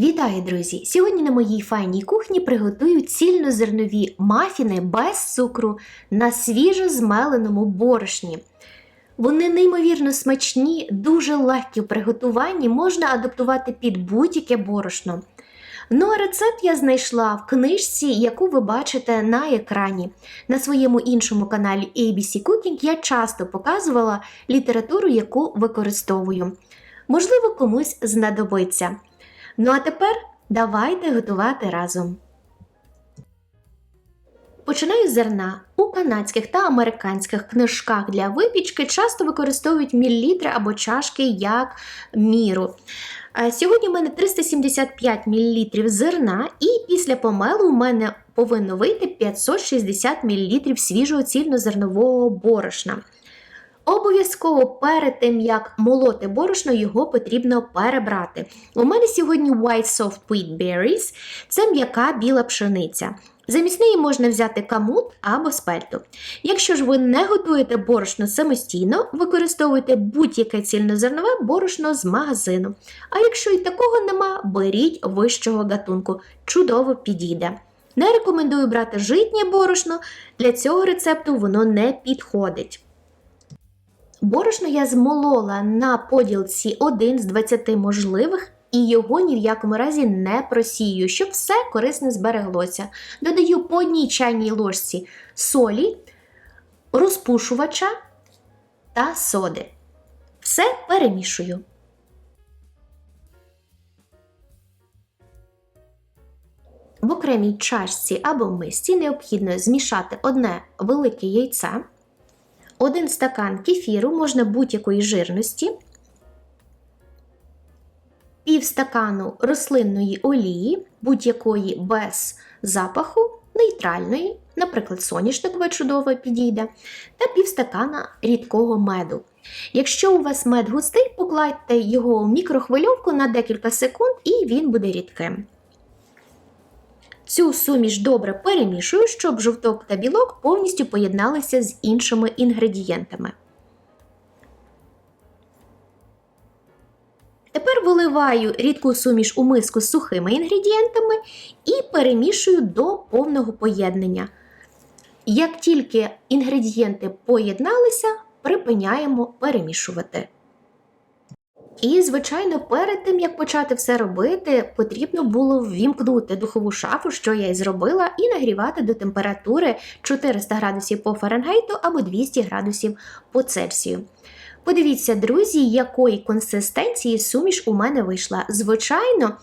Вітаю, друзі! Сьогодні на моїй файній кухні приготую цільнозернові мафіни без цукру на свіжо змеленому борошні. Вони неймовірно смачні, дуже легкі в приготуванні, можна адаптувати під будь-яке борошно. Ну а рецепт я знайшла в книжці, яку ви бачите на екрані. На своєму іншому каналі ABC Cooking я часто показувала літературу, яку використовую. Можливо, комусь знадобиться. Ну а тепер давайте готувати разом. Починаю з зерна. У канадських та американських книжках для випічки часто використовують мілілітри або чашки як міру. Е, Сьогодні у мене 375 мл зерна, і після помелу у мене повинно вийти 560 мл свіжого цільнозернового борошна. Обов'язково перед тим, як молоти борошно, його потрібно перебрати. У мене сьогодні White Soft Wheat Berries – це м'яка біла пшениця. Замість неї можна взяти камут або спельту. Якщо ж ви не готуєте борошно самостійно, використовуйте будь-яке цільнозернове борошно з магазину. А якщо і такого нема, беріть вищого гатунку. Чудово підійде. Не рекомендую брати житнє борошно, для цього рецепту воно не підходить. Борошно я змолола на поділці 1 з 20 можливих і його ні в якому разі не просію, щоб все корисно збереглося. Додаю по одній чайній ложці солі, розпушувача та соди. Все перемішую. В окремій чашці або мисці необхідно змішати одне велике яйце. Один стакан кефіру можна будь-якої жирності, пів стакану рослинної олії, будь-якої без запаху, нейтральної, наприклад, соняшникове чудово підійде, та пів стакана рідкого меду. Якщо у вас мед густий, покладьте його в мікрохвильовку на декілька секунд і він буде рідким. Цю суміш добре перемішую, щоб жовток та білок повністю поєдналися з іншими інгредієнтами. Тепер виливаю рідку суміш у миску з сухими інгредієнтами і перемішую до повного поєднання. Як тільки інгредієнти поєдналися, припиняємо перемішувати. І, звичайно, перед тим, як почати все робити, потрібно було ввімкнути духову шафу, що я і зробила, і нагрівати до температури 400 градусів по Фаренгейту або 200 градусів по Цельсію. Подивіться, друзі, якої консистенції суміш у мене вийшла. Звичайно,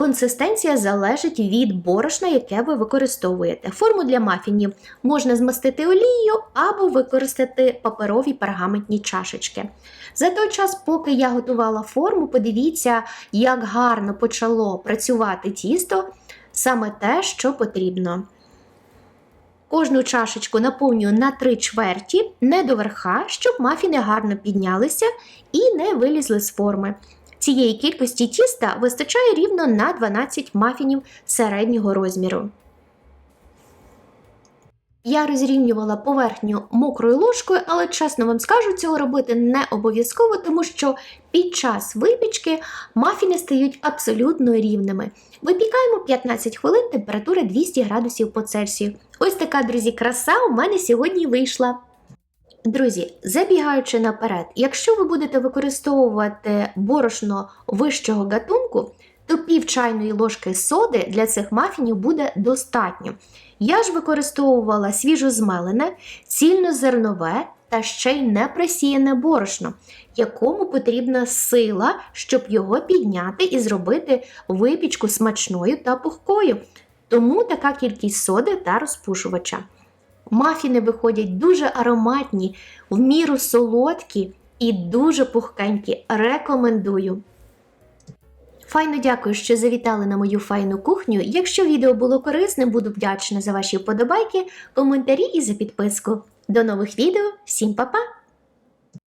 консистенція залежить від борошна, яке ви використовуєте. Форму для мафінів можна змастити олією або використати паперові пергаментні чашечки. За той час, поки я готувала форму, подивіться, як гарно почало працювати тісто, саме те, що потрібно. Кожну чашечку наповнюю на 3 чверті, не до верха, щоб мафіни гарно піднялися і не вилізли з форми. Цієї кількості тіста вистачає рівно на 12 мафінів середнього розміру. Я розрівнювала поверхню мокрою ложкою, але чесно вам скажу, цього робити не обов'язково, тому що під час випічки мафіни стають абсолютно рівними. Випікаємо 15 хвилин температура 200 градусів по Цельсію. Ось така, друзі, краса у мене сьогодні вийшла. Друзі, забігаючи наперед, якщо ви будете використовувати борошно вищого гатунку, то пів чайної ложки соди для цих мафінів буде достатньо. Я ж використовувала свіжозмелене, цільнозернове та ще й непросіяне борошно, якому потрібна сила, щоб його підняти і зробити випічку смачною та пухкою. Тому така кількість соди та розпушувача. Мафіни виходять дуже ароматні, в міру солодкі і дуже пухкенькі. Рекомендую. Файно дякую, що завітали на мою файну кухню. Якщо відео було корисним, буду вдячна за ваші вподобайки, коментарі і за підписку. До нових відео, всім па-па!